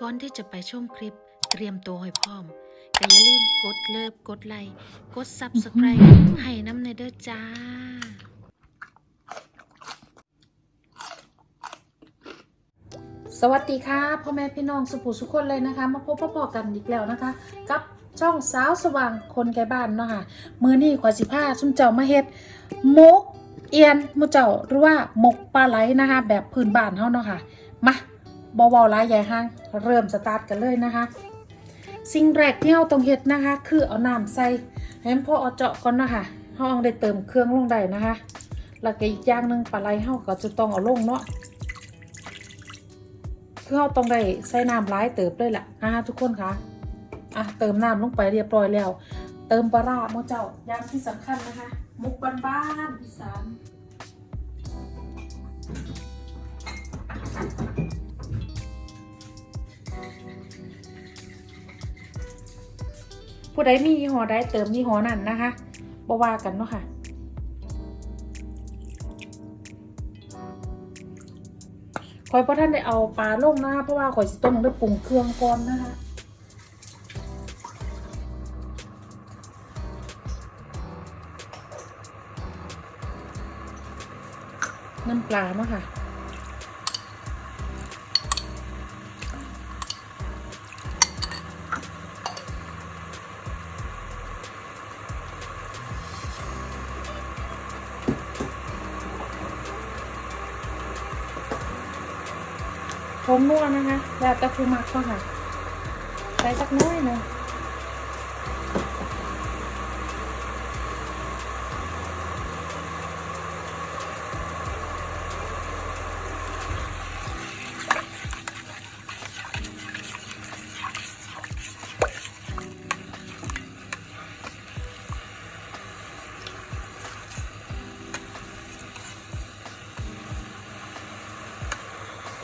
ก่อนที่จะไปชมคลิปเตรียมตัวให้พร้อมก็อย่าลืมกดเลิฟกดไลค์กด Subscribe ให้น้ำในเด้อจ้า สวัสดีค่ะพ่อแม่พี่น้องสุภูสุคนเลยนะคะ มาพบพ่อๆกันอีกแล้วนะคะ กับช่องสาวสว่างคนไกลบ้านเนาะค่ะมือนี่ขวาสิผ้าซุ่มเจ้ามาเฮ็ดมกเอียนมูเจ้าหรือว่ามกปลาไหลนะคะ แบบพื้นบ้านเฮาเนาะค่ะมาบอวาหลายใหญ่ห้าง เริ่มสตาร์ทกันเลยนะคะ สิ่งแรกที่เราต้องเฮ็ดนะคะ คือเอาน้ำใส่ให้มันพอเอาเจาะก่อนนะคะเฮาเอาได้เติมเครื่องลงได้นะคะ แล้วก็อีกอย่างหนึ่งปลาไหลเฮาก็จะต้องเอาลงเนาะคือเราต้องได้ใส่น้ำร้ายเติบเลยแหละนะคะทุกคนคะอะเติมน้ำลงไปเรียบร้อยแล้ว เติมปลาร้าโมเจ้าอย่างที่สำคัญนะคะ มุกบ้านๆอีสาน ผู้ใดมียี่ห้อใดเติมยี่ห้อนั้นนะคะบ่ว่ากันเนาะค่ะ คอยเพราะท่านได้เอาปลาลงนะคะเพราะว่าขอยสิต้มด้วยปรุงเครื่องก่อนนะคะน้ำปลาเนาะค่ะ มนวดนะคะ แล้วตะคูมักก็ค่ะใส่สักน้อยหนึ่ง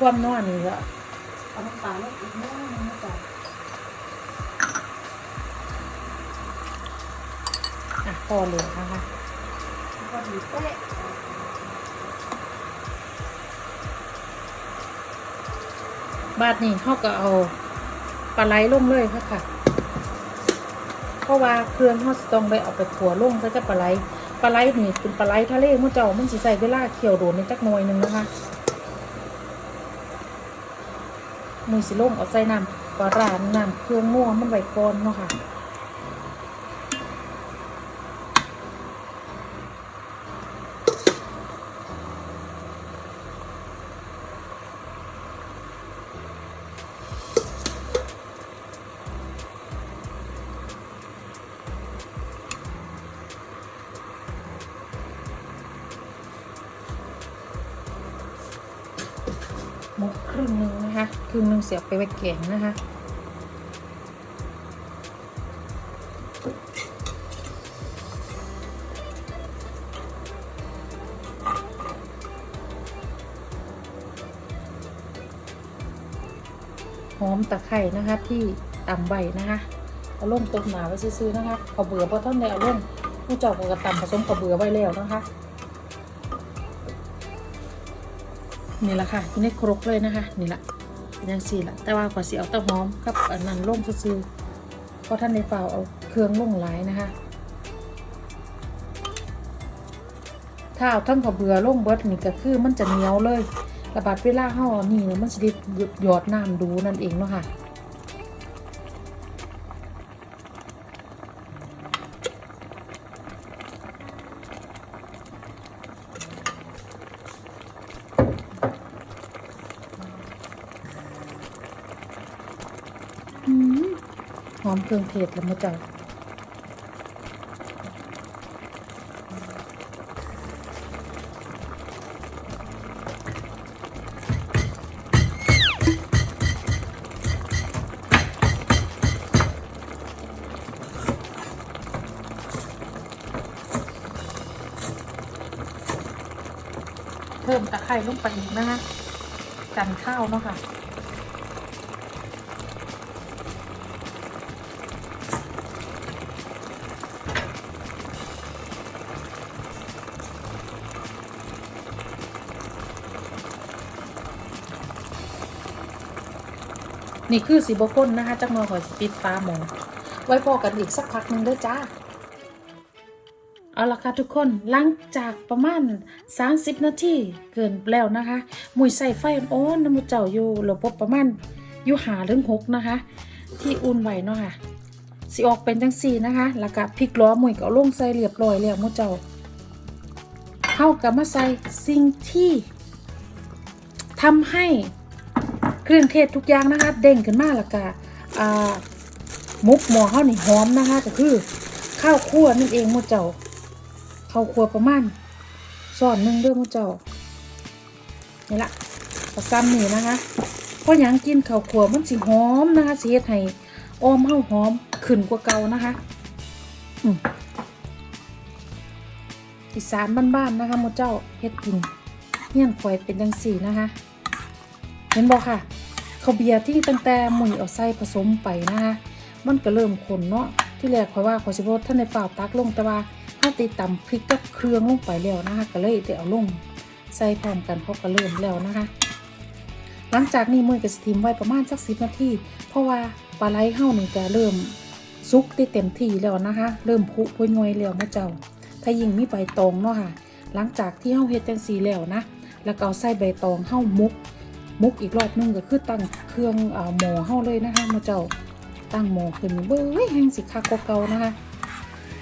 ความนวดนี่ก็เอาน้ำตาลลงอีกน้อยหนึงนะจ๊ะอะพอเลือนะคะพอดีเป๊ะบาดนี่เขาก็เอาปลาไหลลงเลยค่ะค่ะ เพราะว่าเครื่องเขาสิต้องไปเอาไปขัวลงซะจะปลาไหลปลาไหลนี่เป็นปลาไหลทะเลมื่เจ้ามันสิใส่เวลาเคี่ยวโดนในจักหน่อยหนึงนะคะ มือสิลงเอาใส่น้ำปลาร้าน้ำเครื่องนัวมันไว้ก่อนเนาะค่ะหมกครึ่งหนึ่ง นะคะครึ่งหนึ่งเสียบไปไว้แกงนะคะหอมตะไคร่นะคะที่ตำใบนะคะเอาลงต้มหนาไว้ซื้อๆนะคะขาเบื่อเพราะท่านได้เอาลงผู้เจ้าก็กระตำผสมขาเบื่อไว้แล้วนะคะนี่แหละค่ะอยู่ในครกเลยนะคะ นี่แหละ ยังสี่ละแต่ว่าขอสีเอาเต้าหอมกับอันนั้นลงซื้อเพราะท่านในฝ่าเอาเครื่องลงหลายนะคะ ถ้าเอาทั้งข้าวเบื่อลงเบิดนี่ก็คือมันจะเหนียวเลยระบาดเวลาห่อานี่นะมันจะดิบหยอดน้ำดูนั่นเองเนาะค่ะ อมเครื่องเทศแล้วมาจ้ะเพิ่มตะไคร้ลงไปอีกนะคะกันข้าวเนาะค่ะ นี่คือสีบข้นนะคะจักหน่อยขอยสิปิดฟ้าหมอไว้พอกันอีกสักพักหนึ่งเด้วยจ้า เอาละค่ะทุกคนหลังจากประมาณ 30 นาทีเกินแล้วนะคะ มุยใส่ไฟอ่อนน้ำมูเจ้าอยู่ระบบประมาณอยู่หาถึงหกนะคะ ที่อุ่นไว้เนาะค่ะสิออกเป็นจังสี่นะคะ แล้วก็พริกล้อมุยก็ลงใส่เรียบร้อยแล้วมูเจ้าเข้ากับมาใส่สิ่งที่ทำให้ เครื่องเทศทุกอย่างนะคะ เด้งขึ้นมาแล้วก็อ่ามุกหมอเข้านี่หอมนะคะ ก็คือข้าวคั่วนั่นเองมูเจ้าข้าวคั่วประมาณสอนหนึ่งเด้อมูเจ้านี่ละประซ้ำนี่นะคะเพราะหยังกินข้าวคั่วมันสิหอมนะคะสิเฮ็ดให้ออมเฮาหอมขึ้นกว่าเก่านะคะอืมอีสานบ้านๆนะคะมูเจ้าเฮ็ดกินเฮี้ยนข่อยเป็นจังสี่นะคะ เห็นบอกค่ะข้าเบียร์ที่ตั้งแต่หมุยเอาไส้ผสมไปนะคะมันก็เริ่มขนเนาะที่แรกข่อยว่าขอยสิบ่ท่านในฝ่าตักลงแต่ว่าถ้าตีตำพริกกับเครื่องลงไปแล้วนะคะก็เลยได้เอาลงใส่พร้อมกันเพราะก็เริ่มแล้วนะคะหลังจากนี้มือก็สทิมไว้ประมาณสักสิบนาทีเพราะว่าปลาไหลเฮานี่จะเริ่มซุกได้เต็มที่แล้วนะคะ เริ่มพุพุยงวยแล้วนะเจ้า ถ้ายิ่งมีใบตองเนาะค่ะ หลังจากที่เฮาเฮ็ดจังสีแล้วนะ แล้วก็เอาใส่ใบตองเฮามุก มุกอีกรอบนึงก็คือตั้งเครื่องอหมอเฮาเลยนะคะมาเจ้าตั้งหมอขึ้นเบ้ยแห้งสิคักกว่าเก่านะคะ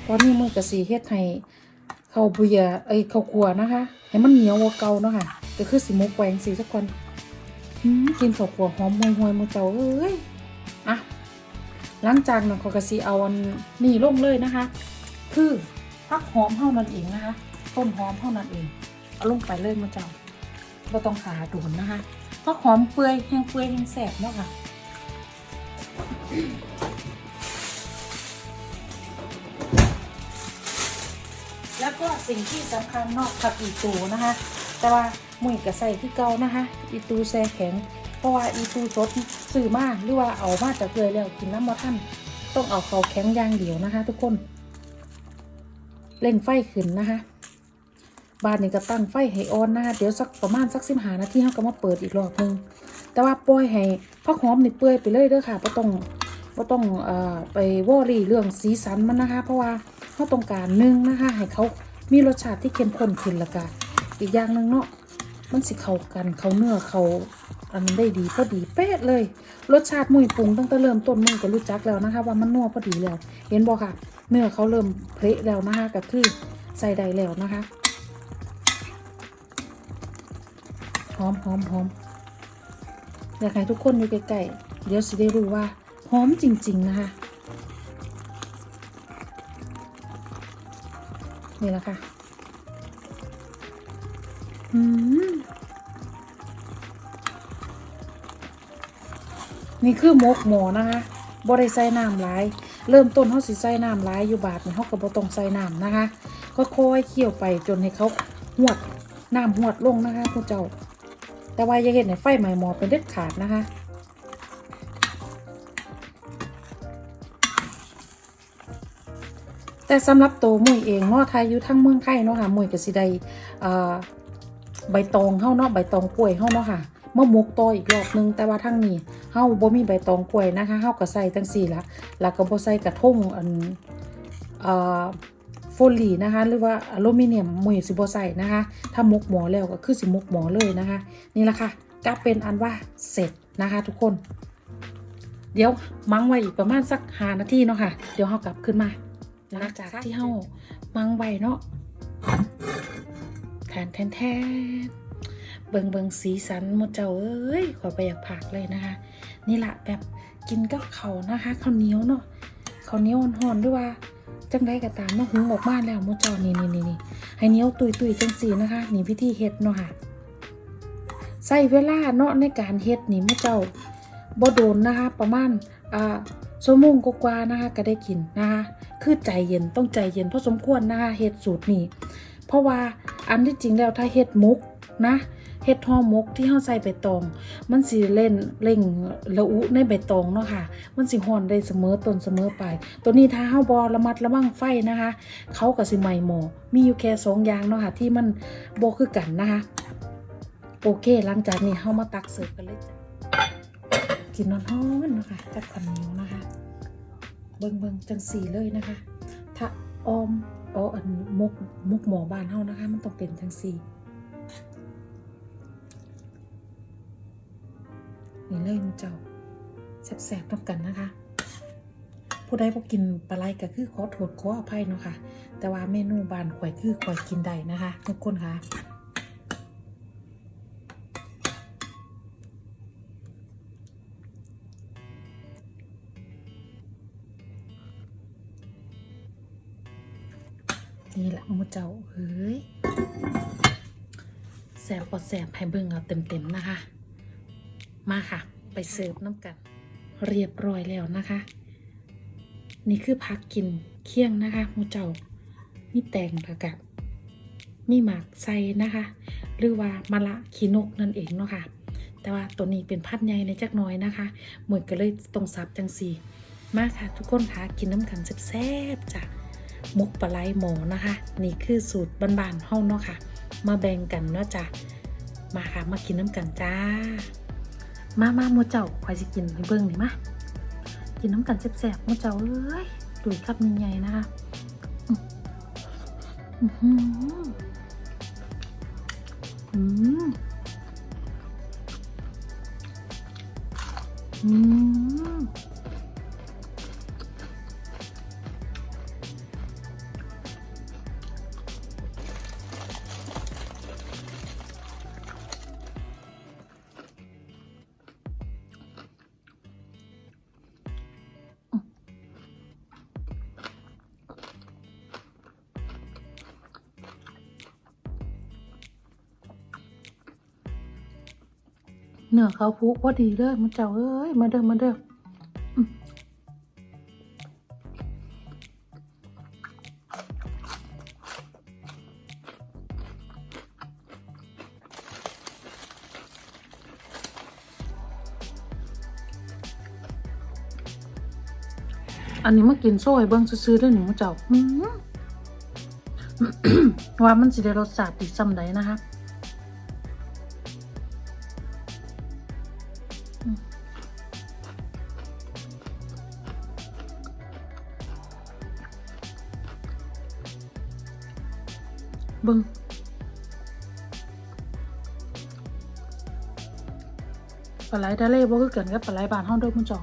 ตอนนี้มือกระสีเฮ็ดให้ข้าวเบียร์เอ้ยข้าวคั่วนะคะ ให้มันเหนียวกว่าเก่าเนาะค่ะก็คือสิหมกแหวงสีสักคนกินข้าวคั่วหอมห่วยหวยๆมือเจ้าเอ้ยอะหลังจากนั้นเขากระสีเอาอันนี่ลงเลยนะคะ คือผักหอมเท่านั้นเองนะคะ ต้นหอมเท่านั้นเองเอาลงไปเลยมือเจ้าเราต้องขาโดนนะคะ ผักหอมเปื่อยแห้งเปื่อยแห้งแสบเนาะค่ะแล้วก็สิ่งที่สำคัญนอกจากอีตูนะคะ แต่ว่ามุ้ยกับใส่ที่เก่านะคะ อีตูแช่แข็ง เพราะว่าอีตูสดซื้อมาหรือว่าเอามาจากเลยแล้วกินน้ำมาท่านต้องเอาเขาแข็งอย่างเดียวนะคะ ทุกคน เล่นไฟขึ้นนะคะ บ้านนี้ก็ตั้งไฟให้ออนนะคะเดี๋ยวสักประมาณสักสิบหานาทีเขาก็มาเปิดอีกรอบนึง แต่ว่าปล่อยให้ผักหอมนี่เปื่อยไปเลยเด้อค่ะเพราะต้องเพราะต้องเอ่อไปวอรี่เรื่องสีสันมันนะคะ เพราะว่าเขาต้องการนึ่งนะคะให้เขามีรสชาติที่เข้มข้นขึ้นละกันอีกอย่างหนึ่งเนาะมันสิเข้ากันเขาเนื้อเขาอันนั้นได้ดีพอดีเป๊ะเลย รสชาติมุยปรุงตั้งแต่เริ่มต้นมุยก็รู้จักแล้วนะคะ ว่ามันนัวพอดีแล้ว เห็นบอกค่ะ เนื้อเขาเริ่มเพละแล้วนะคะก็คือใส่ได้แล้วนะคะ หอมหอมหอมอยากให้ทุกคนอยู่ใกล้ๆเดี๋ยวสิได้รู้ว่าหอมจริง ๆ นะคะ นี่แหละค่ะอืมนี่คือมกหมอนะคะบ่ได้ใส่น้ำหลาย เริ่มต้นเขาสิใส่น้ำหลายอยู่บาทนี่เขาก็บ่ต้องใส่น้ำนะคะค่อยๆเคี่ยวไปจนให้เขาหวดน้ำหวดลงนะคะผู้เจ้า แต่ว่าอย่าเห็นในไฟไหม้หมอเป็นเด็ดขาดนะคะ แต่สำหรับตัวมุยเองเนาะไทยอยู่ทั้งเมืองไทยเนาะค่ะมุยก็สิได้ใบตองเฮาเนาะใบตองกล้วยเฮาเนาะค่ะมะมุกโตอีกรอบนึงแต่ว่าทั้งนี้เฮาบ่มีใบตองกล้วยนะคะเฮาก็ใส่จังซี่ละแล้วก็บ่ใส่กระทงอันอ่อโฟลีนะคะ หรือว่าอลูมิเนียมมุยสิบ่ใส่นะคะ ถ้ามุกหมอแล้วก็คือสิมุกหมอเลยนะคะ นี่แหละค่ะก็เป็นอันว่าเสร็จนะคะทุกคน เดี๋ยวมังไว้อีกประมาณสักหานาทีเนาะค่ะ เดี๋ยวเฮากลับขึ้นมาหลังจากที่เฮามังไว้เนาะแทนแทนแทนเบิงเบิงสีสันหมดเจ้าเอ้ยขอไปอยากผักเลยนะคะ นี่แหละแบบกินกับเขาวนะคะข้าวเหนียวเนาะข้าวเหนียวห่อนๆด้วยว่า จังได้ก็ตามเนาหุงออกมาแล้วมดเจ้านี่นี่นี่ให้เนียวตุยตุยจังสีนะคะ นี่วิธีเฮ็ดเนาะค่ะใส่เวลาเนาะในการเฮ็ดนี่มดเจ้าบ่โดนนะคะ ประมาณอ่าชั่วโมงกว่าๆนะคะก็ได้กินนะคะคือใจเย็นต้องใจเย็นพอสมควรนะคะเฮ็ดสูตรนี้เพราะว่าอันที่จริงแล้วถ้าเฮ็ดมุก นะเฮ็ดห่อมกที่เฮาใส่ใบตอง มันสิเล่นเล่งละอุในใบตองเนาะค่ะ มันสิฮ้อนได้เสมอต้นเสมอปลายตัวนี้ถ้าเฮาบ่ระมัดระวังไฟนะคะ เขาก็สิไหม้หมอมีอยู่แค่สองย่างเนาะค่ะ ที่มันบ่คือกันนะคะโอเคหลังจากนี้เฮามาตักเสิร์ฟกันเลยจ้ะกินนอนฮ้อนๆนะคะกับข้าวเหนียวนะคะ เบิ่งเบิ่งจังสีเลยนะคะ ถ้าออมอ๋ออันมกมกหมอบ้านเฮานะคะ มันต้องเป็นจังสี นี่เลยมุเจ้าแสบๆน้ำกันนะคะ ผู้ใดบ่กินปลาไหลก็คือขอโทษขออภัยเนาะค่ะ แต่ว่าเมนูบานข่อยคือข่อยกินได้นะคะทุกคนค่ะนี่แหละมูเจ้าเฮ้ยแสบปอดแสบให้เบิ่งเอาเต็มๆนะคะ มาค่ะ ไปเสิร์ฟน้ำกัน เรียบร้อยแล้วนะคะ นี่คือพักกินเคี่ยงนะคะมูเจ้ามีแตงผักกะมีหมากไซนะคะ หรือว่ามะละขีนกนั่นเองเนาะค่ะ แต่ว่าตัวนี้เป็นพัดใหญ่ในจักน้อยนะคะเหมือนก็เลยตรงซับจังสีมาค่ะ ทุกคนคะกินน้ำกันแซ่บๆจ้ะมุกปลาไหลหมอนะคะ นี่คือสูตรบ้านๆเฮาเนาะค่ะ มาแบ่งกันเนาะจ้ะมาค่ะ มากินน้ำกันจ้า มามาหมูเจ้าคอยสิกินให้เบิ่งหน่อยมากินน้ำกันแซ่บๆหมูเจ้าเอ้ยดุยครับใหญ่ๆนะคะอืมอืมอืม เนื้อเขาพุพอดีเลยมันเจ้าเอ้ยมาเด้อมาเด้ออืมอันนี้มากินโซ่เบิ้งซื้อๆด้วยหนูเจ้าอื้อหือว่ามันสิได้รสชาติดีซ้ำใดนะคะ ปลาไหลทะเลบ่คือกันกับปลาไหลบ้านเฮาเด้อคุณจอง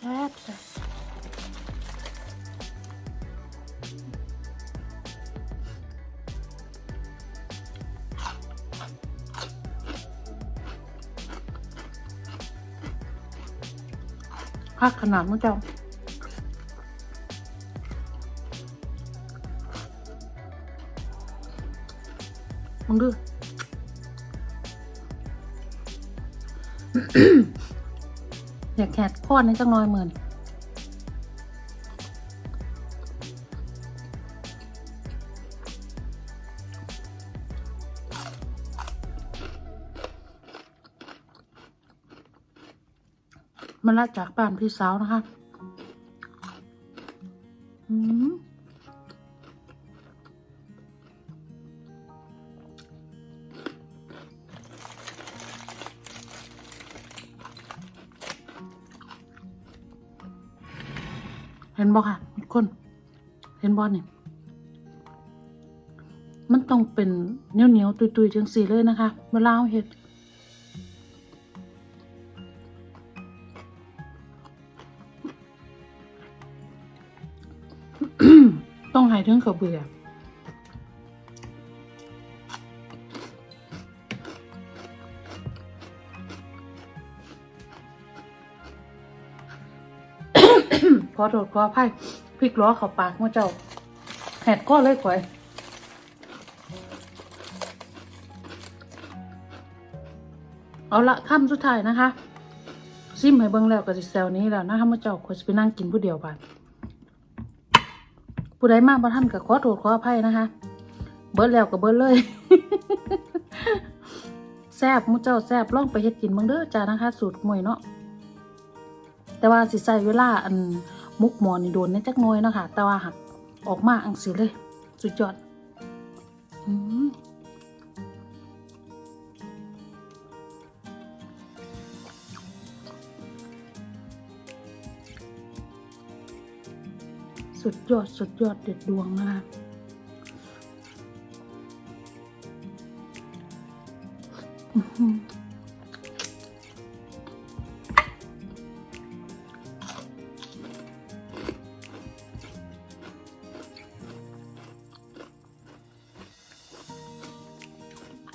แซ่บแซ่บพั อยากแขดข้อนี้จังน้อยเหมือนมันละจากบ้านพี่สาวนะคะ อืม เห็นบ่ค่ะทุกคน เห็นบ่เนี่ยมันต้องเป็นเหนียวเหนียวๆตุยๆจังสีเลยนะคะ เวลาเอาเห็ดต้องหายถึงเขาเบื่อ ขอโทษขออภัยพริกล้อเขาปากมาเจ้าแหดก็เลยข่อยเอาละคำสุดท้ายนะคะ ซิมให้เบิ่งแล้วก็สิแซวนี้แล้วนะคะมื่อเจ้าควรจะไปนั่งกินผู้เดียวบาดผู้ใดมาบ่ทันก็ขอโทษขออภัยนะคะ เบิดแล้วก็เบิดเลยแซบมูเจ้าแซบล่องไปเฮ็ดกินเบิ่งเด้อจ้านะคะ สูตรมวยเนาะ แต่ว่าสิใช้เวลาอันมุกหมอนี่โดนในจักน่อยเนาะค่ะ แต่ว่าหักออกมาอังสิเลย สุดยอดอืมสุดยอด สุดยอดเด็ดดวงนะคะอือ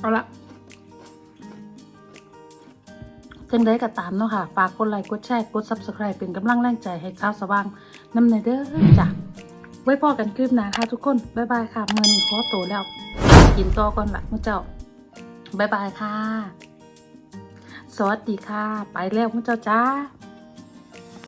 เอาละจังได้ก็ตามเนาะค่ะ ฝากกดไลค์กดแชร์กด subscribe เป็นกำลังแรงใจให้ชาวสว่างน้ำในเด้อจ้ะไว้พอกันคลิปหนาค่ะทุกคน บ๊ายบายค่ะเมื่อนี้ขอโตวแล้ว กินต่อก่อนละมุเจ้า บ๊ายบายค่ะ สวัสดีค่ะ ไปแล้วมุเจ้าจ้า